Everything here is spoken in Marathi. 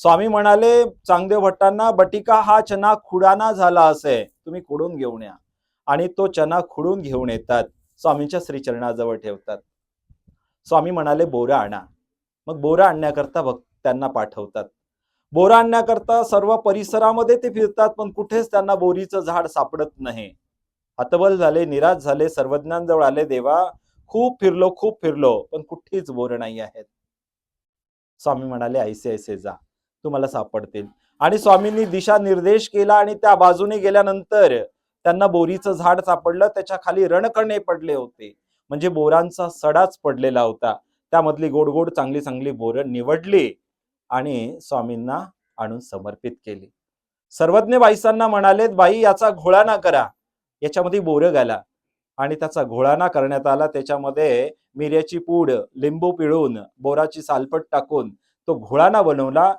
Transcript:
स्वामी म्हणाले चांगदेव भट्टांना बटिका हा चना खुडाना झाला असे तुम्ही खुडून घेऊन या. आणि तो चना खुडून घेऊन येतात स्वामींच्या श्रीचरणाजवळ ठेवतात. स्वामी म्हणाले बोरा आणा. मग बोरा आणण्याकरता भक्तांना पाठवतात. बोरा आणण्याकरता सर्व परिसरामध्ये ते फिरतात पण कुठेच त्यांना बोरीचं झाड सापडत नाही. हतबल झाले निराश झाले सर्वज्ञांजवळ आले देवा खूप फिरलो खूप फिरलो पण कुठेच बोर नाही आहेत. स्वामी म्हणाले ऐसे ऐसे जा. तुम्हाला सापडतील. आणि स्वामींनी दिशा निर्देश केला आणि त्या बाजूने गेल्यानंतर त्यांना बोरीचं झाड सापडलं त्याच्याखाली रणकणे पडले होते. म्हणजे बोरांचा सडाच पडलेला होता. त्यामधली गोड गोड चांगली चांगली बोरं निवडली आणि स्वामींना आणून समर्पित केली. सर्वज्ञ बाईसांना म्हणालेत बाई याचा घोळाना करा. याच्यामध्ये बोरं घाला. आणि त्याचा घोळाना करण्यात आला. त्याच्यामध्ये मिऱ्याची पूड लिंबू पिळून बोराची सालपट टाकून तो घोळाना बनवला.